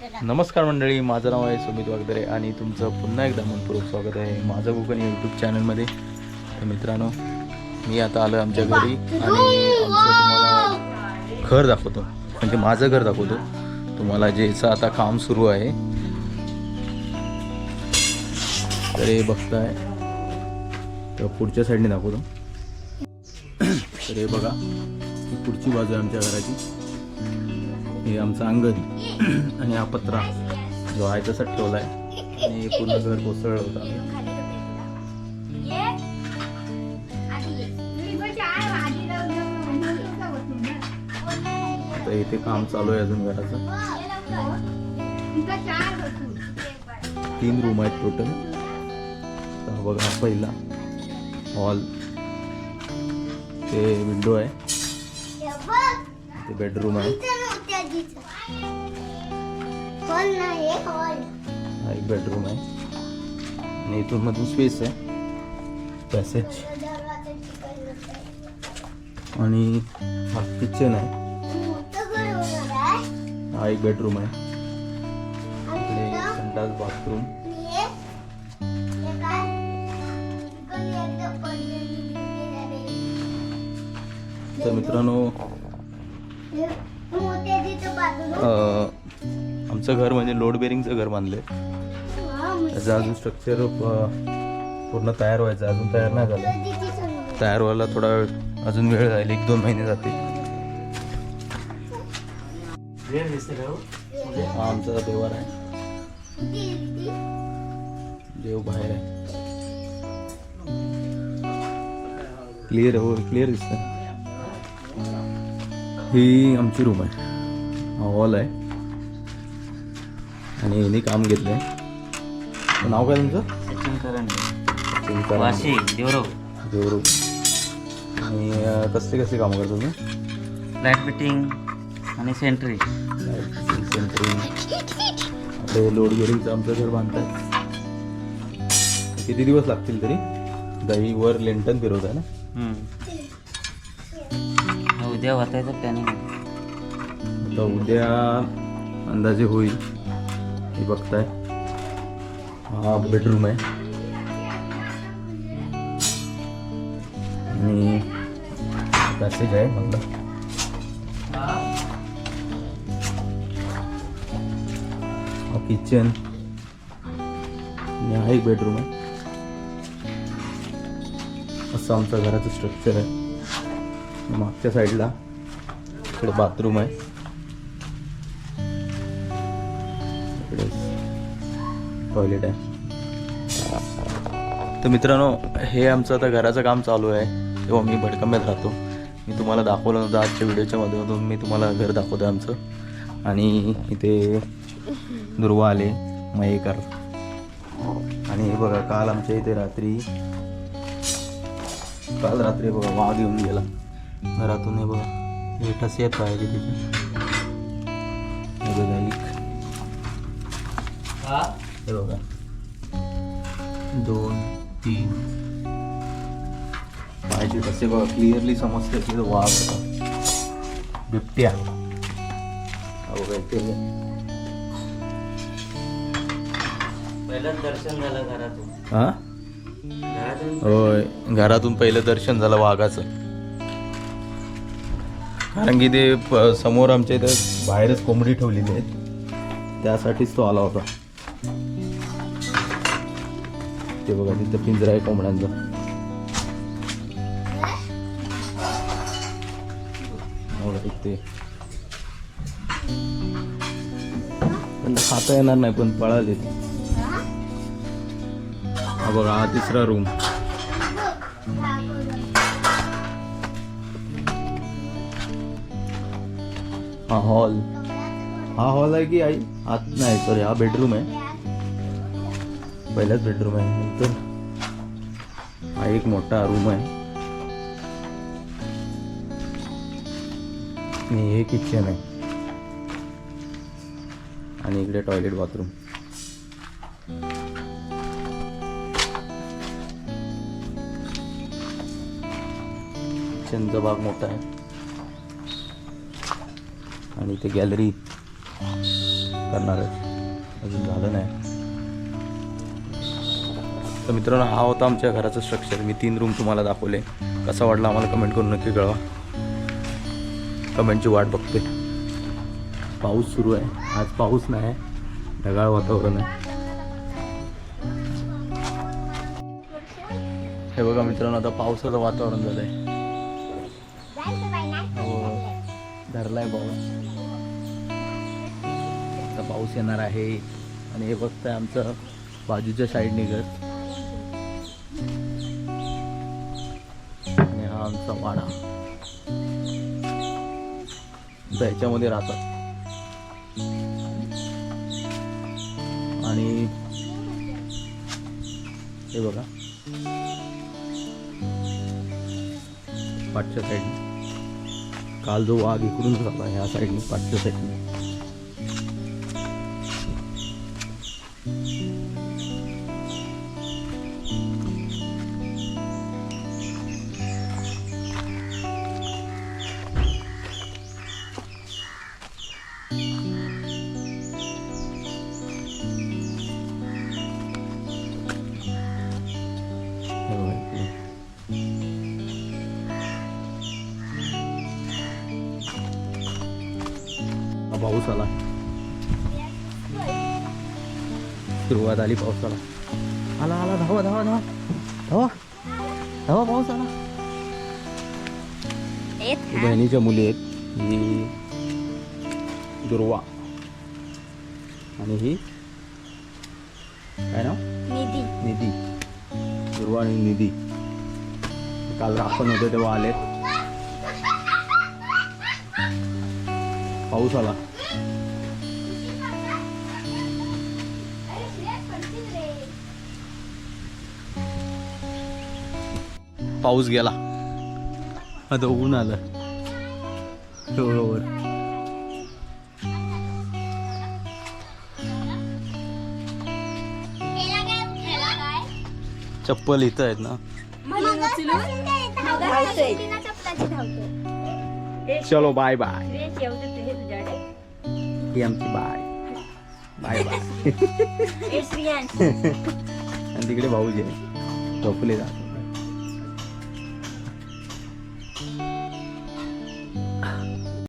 नमस्कार मंडळी माझं नाव आहे सुमित वागदरे आणि तुमचं पुन्हा एकदा मनपूर्वक स्वागत आहे माझं कोकण यूट्यूब चॅनलमध्ये तर मित्रांनो मी आता आलो आमच्या घरी आणि आमचं तुम्हाला घर दाखवतो. म्हणजे माझं घर दाखवतो. तुम्हाला जेचं आता काम सुरू आहे. तर हे बघताय. तर पुढच्या साईडने दाखवतो. तर हे बघा ही पुढची बाजू आहे आमच्या घराची. हे आमचं अंगण आणि हा पत्रा जो आहे तसा ठेवला आहे आणि पूर्ण घर कोसळलं होतं आम्ही. आता इथे काम चालू आहे अजून घराचं. तीन रूम आहेत टोटल तर बघा पहिला हॉल ते विंडो आहे. ते बेडरूम आहे. हा एक बेडरूम आहे. आणि इथून मधून स्पेस आहे. पॅसेज आणि हा किचन आहे. हा एक बेडरूम आहे. इकडे संडास बाथरूम तर मित्रांनो आमचं घर म्हणजे लोड बेरिंगचं घर बांधलं त्याचं अजून स्ट्रक्चर पूर्ण तयार व्हायचं अजून तयार नाही झालं तयार व्हायला थोडा वेळ अजून वेळ जाईल एक दोन महिने जातील. हा आमचा देवार आहे. देव बाहेर आहे. क्लिअर हो क्लिअर दिसत ही आमची रूम आहे. हा हॉल आहे. आणि यांनी काम घेतलंय. नाव काय तुमचं? सचिन करंडे सचिन कराड. वाशी देवरो देवरू आणि अं, कसले कसले कामं करतो तुम्ही? लाइट फिटिंग आणि सेंट्री सेंटरिंग आपले लोड बेरिंगचं आमचं घर बांधताय. किती दिवस लागतील तरी? दही वर लेंटन फिरवत आहे ना उद्या वाचायचं प्लॅनिंग आता उद्या अंदाजे होईल. हे बघताय. हा बेडरूम आहे. आणि पॅसेज आहे म्हणलं किचन आणि हा एक बेडरूम आहे. असं आमचं घराचं स्ट्रक्चर आहे. मागच्या साईडला. इकडे बाथरूम आहे. इकडे टॉयलेट आहे. तर मित्रांनो हे आमचं आता घराचं काम चालू आहे. तेव्हा मी भडकंब्यात राहतो. मी तुम्हाला दाखवलं नव्हतं आजच्या व्हिडिओच्या माध्यमातून. मी तुम्हाला घर दाखवतो आमचं. आणि इथे दुर्वा आले मयेकर. आणि हे बघा काल आमच्या इथे रात्री काल रात्री बघा वाघ येऊन गेला. घरातून हे बघा. हे ठसे आहेत पाहायचे तिथे बघा हे? दोन तीन. पाहायचे ठसे बघा क्लिअरली समजते की तो वाघ होता. बिबट्या. हा बघा इथे पहिलं दर्शन झालं घरातून. हा? होय घरातून पहिलं दर्शन झालं वाघाचं. कारण की ते प- समोर आमच्या इथं बाहेरच कोंबडी ठेवलेली आहेत. त्यासाठीच तो आला होता. ते बघा तिथं पिंजरा आहे कोंबड्यांचा. ते. पण खाता येणार नाही पण पळाले. हा बघा हा तिसरा रूम हा हॉल. हा हॉल आहे की आई? आत नाही सॉरी हा बेडरूम आहे. पहिलाच बेडरूम आहे. नंतर हा एक मोठा रूम आहे. आणि हे किचन आहे. आणि इकडे टॉयलेट बाथरूम किचनचा भाग मोठा आहे. आणि इथे गॅलरी करणार आहेत. अजून झालं नाही. तर मित्रांनो हा होता आमच्या घराचं स्ट्रक्चर मी तीन रूम तुम्हाला दाखवले. कसा वाटला आम्हाला कमेंट करून नक्की कळवा. कमेंटची वाट बघते पाऊस सुरू आहे. आज पाऊस नाही. ढगाळ वातावरण आहे. हे बघा मित्रांनो आता पावसाचं वातावरण झालं आहे हो. धरलाय पाऊस. पाऊस येणार आहे आणि हे बघताय आमचं बाजूच्या साईडने घर आणि हा आमचा वाडा. तर ह्याच्यामध्ये राहतात. आणि हे बघा. पाठच्या साईडने काल जो वाघ इकडून झाला ह्या साईडने पाठच्या साईडने पाऊस आला सुरुवात आली पावसाला. आला आला धावा धावा धावा. धावा. धावा पाऊस आला बहिणीच्या मुली आहेत. ही दुर्वा. आणि ही काय नाव? निधी. निधी. दुर्वा आणि निधी. काल राखण होते तेव्हा आलेत. पाऊस आला. पाऊस गेला. आता ऊन आलं. बरोबर चप्पल इथं आहेत ना. चलो बाय बाय ही आमची बाय. Bye bye. आणि तिकडे भाऊजी आहे. झोपले जात.